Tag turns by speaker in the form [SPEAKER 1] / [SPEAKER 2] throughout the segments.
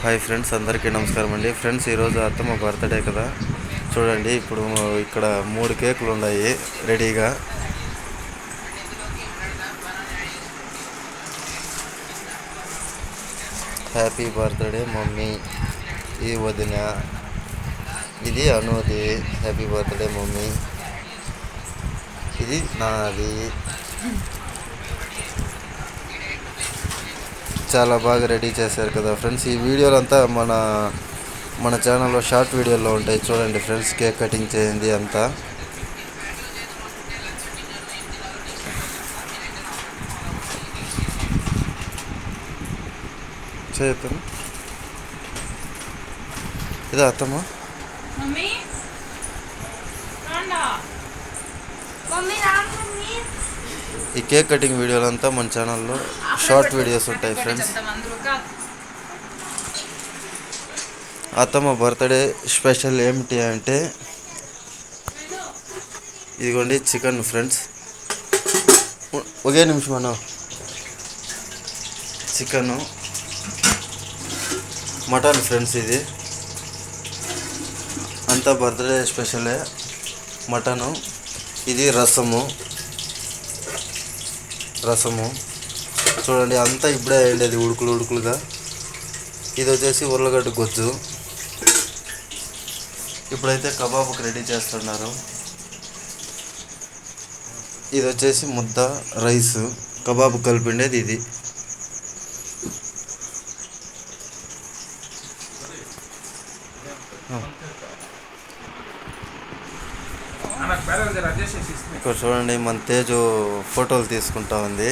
[SPEAKER 1] Hi friends అందరికీ నమస్కారం అండి. ఫ్రెండ్స్ ఈరోజు అత్తమ్మ బర్త్డే కదా. చూడండి ఇప్పుడు ఇక్కడ మూడు కేకులు ఉన్నాయి రెడీగా. Happy birthday mummy. ఈ వదిన. ఇది అనుది. Happy birthday mummy. ఇది నాది. చాలా బాగా రెడీ చేశారు కదా ఫ్రెండ్స్ ఈ వీడియోలు అంతా మన మన ఛానల్లో షార్ట్ వీడియోలో ఉంటాయి. చూడండి ఫ్రెండ్స్ కేక్ కటింగ్ చేయండి అంతా. చేయతను ఇదే అత్తమ్మా?
[SPEAKER 2] మమ్మీ? రాండా
[SPEAKER 3] మమ్మీ మమ్మీ
[SPEAKER 1] ఈ కేక్ కటింగ్ వీడియోలు అంతా మన ఛానల్లో షార్ట్ వీడియోస్ ఉంటాయి ఫ్రెండ్స్ అత్తమ్మ బర్త్డే స్పెషల్ ఏమిటి అంటే ఇదిగోండి చికెన్ ఫ్రెండ్స్ ఒకే నిమిషం అన్న. చికెను మటన్ ఫ్రెండ్స్ ఇది. అంతా బర్త్డే స్పెషలే మటను ఇది రసము. రసము. చూడండి అంతా ఇప్పుడే అయ్యేది ఉడుకులు ఉడుకులుగా. ఇది వచ్చేసి ఉర్లగడ్డ గొజ్జు. ఇప్పుడైతే కబాబుకి రెడీ చేస్తున్నారు. ఇది వచ్చేసి ముద్ద రైస్. కబాబు కలిపిండేది ఇది.
[SPEAKER 4] Oh.
[SPEAKER 1] ఇక్కడ చూడండి మన తేజు ఫోటోలు తీసుకుంటా ఉంది.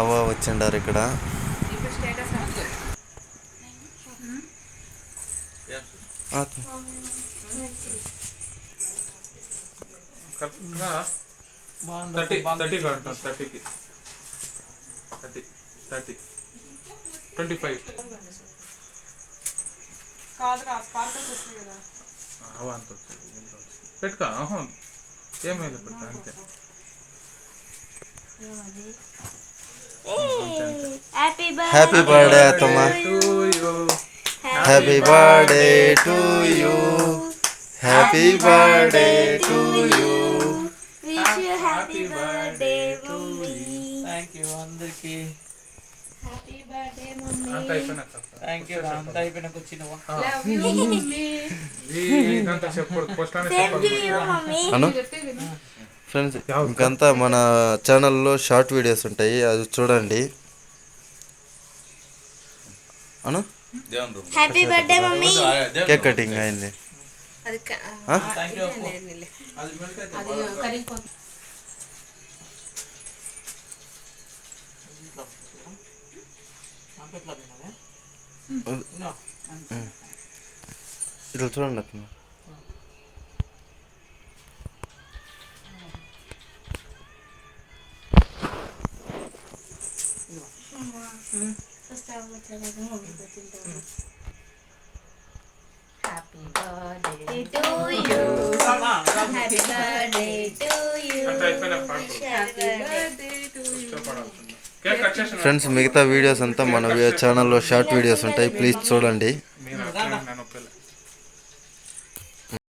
[SPEAKER 1] అవ్వ వచ్చిండారు ఇక్కడ.
[SPEAKER 4] థర్టీ థర్టీకి. థర్టీ థర్టీ ట్వంటీ ఫైవ్
[SPEAKER 2] కాదు రా స్పార్కల్స్ వస్తుంది కదా
[SPEAKER 4] అవ అంత పెట్టుకో ఆహా. ఏమైంది? పెట్టుకో అంతే.
[SPEAKER 3] హ్యాపీ
[SPEAKER 1] హ్యాపీ బర్త్డే అత్తమ్మ
[SPEAKER 4] To you.
[SPEAKER 1] Happy birthday to you happy birthday to you
[SPEAKER 3] wish you happy birthday mummy
[SPEAKER 5] thank you అందరికి. థ్యాంక్ యూ అంతా
[SPEAKER 1] ఫ్రెండ్స్ ఇంకంతా మన ఛానల్లో షార్ట్ వీడియోస్ ఉంటాయి. అది చూడండి. అను
[SPEAKER 3] happy birthday mummy
[SPEAKER 1] cake cutting అయింది.
[SPEAKER 2] అది
[SPEAKER 1] ఆ?
[SPEAKER 5] థ్యాంక్ యూ
[SPEAKER 2] అది కరిగిపోతుంది
[SPEAKER 1] ఇట్లా చూడండి అత్తమ్మ
[SPEAKER 3] happy birthday to you happy birthday to you
[SPEAKER 4] అంత అయిపోయినాక పాడుకో
[SPEAKER 1] ఫ్రెండ్స్ మిగతా వీడియోస్ అంతా మన ఛానల్లో షార్ట్ వీడియోస్ ఉంటాయి. ప్లీజ్ చూడండి.